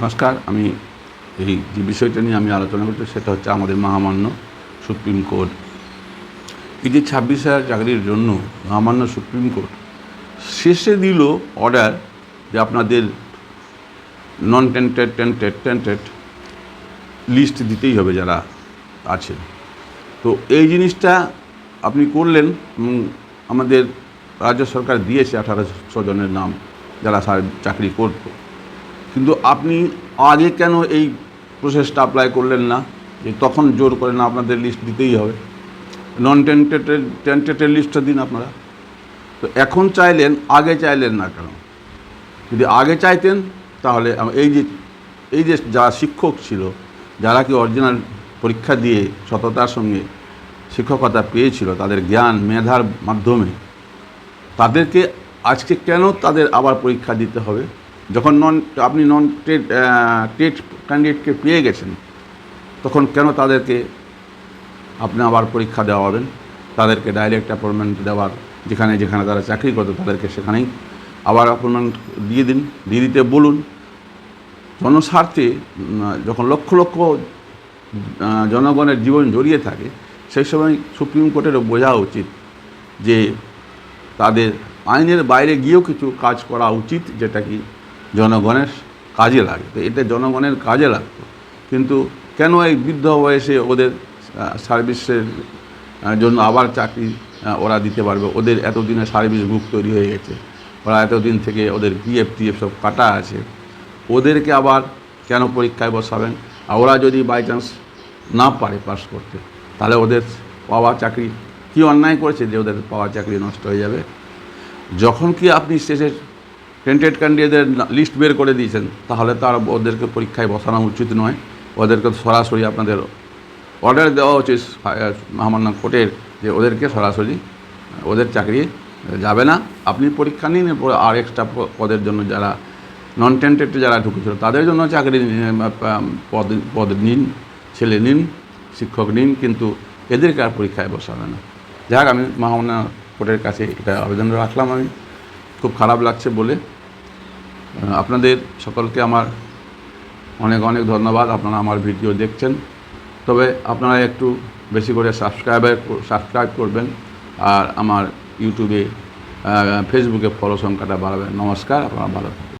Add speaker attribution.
Speaker 1: নমস্কার, আমি এই যে বিষয়টা নিয়ে আমি আলোচনা করছি সেটা হচ্ছে আমাদের মহামান্য সুপ্রিম কোর্ট। এই যে ছাব্বিশ হাজার চাকরির জন্য মহামান্য সুপ্রিম কোর্ট শেষে দিল অর্ডার যে আপনাদের non tainted tainted tainted list দিতেই হবে যারা আছে তো এই জিনিসটা আপনি করলেন আমাদের রাজ্য সরকার দিয়েছে আঠারোশো জনের নাম যারা চাকরি করতো। কিন্তু আপনি আগে কেন এই প্রসেসটা অ্যাপ্লাই করলেন না? যে তখন জোর করে না আপনাদের লিস্ট দিতেই হবে। নন টেন্টেটেড টেন্টেটেড লিস্টটা দিন আপনারা। তো এখন চাইলেন, আগে চাইলেন না কেন? যদি আগে চাইতেন, তাহলে এই যে এই যে যারা শিক্ষক ছিল, যারা কি অরিজিনাল পরীক্ষা দিয়ে সততার সঙ্গে শিক্ষকতা পেয়েছিল, তাদের জ্ঞান, মেধার মাধ্যমে, তাদেরকে আজকে কেন তাদের আবার পরীক্ষা দিতে হবে? যখন নন, আপনি নন টেট টেট ক্যান্ডিডেটকে পেয়ে গেছেন, তখন কেন তাদেরকে আপনি আবার পরীক্ষা দেওয়া হবেন? তাদেরকে ডাইরেক্ট অ্যাপয়েন্টমেন্ট দেওয়ার, যেখানে যেখানে তারা চাকরি করতো, তাদেরকে সেখানেই আবার অ্যাপয়েন্টমেন্ট দিয়ে দিন, দিয়ে দিতে বলুন। জনস্বার্থে যখন লক্ষ লক্ষ জনগণের জীবন জড়িয়ে থাকে, সেই সময় সুপ্রিম কোর্টেরও বোঝা উচিত যে তাদের আইনের বাইরে গিয়েও কিছু কাজ করা উচিত, যেটা কি জনগণের কাজে লাগে। তো এটা জনগণের কাজে লাগতো। কিন্তু কেন এই বৃদ্ধ বয়সে ওদের সার্ভিসের জন্য আবার চাকরি ওরা দিতে পারবে? ওদের এতদিনে সার্ভিস বুক তৈরি হয়ে গেছে। ওরা এতদিন থেকে ওদের পিএফ, টিএফ সব কাটা আছে। ওদেরকে আবার কেন পরীক্ষায় বসাবেন? আর ওরা যদি বাই চান্স না পারে পাস করতে, তাহলে ওদের পাওয়া চাকরি কি অন্যায় করেছে যে ওদের পাওয়া চাকরি নষ্ট হয়ে যাবে? যখন কি আপনি শেষে টেন্টেড ক্যান্ডিডেটদের লিস্ট বের করে দিয়েছেন, তাহলে তার ওদেরকে পরীক্ষায় বসানো উচিত নয়। ওদেরকে সরাসরি আপনাদের অর্ডার দেওয়া উচিত মহামান্য কোর্টের যে ওদেরকে সরাসরি, ওদের চাকরি যাবে না। আপনি পরীক্ষা নিন, এরপর আর এক্সট্রা পদের জন্য যারা নন টেন্টেড যারা ঢুকেছিল, তাদের জন্য চাকরি পদ পদ নিন, ছেলে নিন, শিক্ষক নিন, কিন্তু এদেরকে আর পরীক্ষায় বসাবে না। যাক, আমি মহামান্য কোর্টের কাছে এটা আবেদন রাখলাম আমি। খুব খারাপ লাগছে বলে আপনাদের সকলকে আমার অনেক অনেক ধন্যবাদ। আপনারা আমার ভিডিও দেখছেন। তবে আপনারা একটু বেশি করে সাবস্ক্রাইবার সাবস্ক্রাইব করবেন আর আমার ইউটিউবে ফেসবুকে ফলো সংখ্যাটা বাড়াবেন। নমস্কার, আপনারা ভালো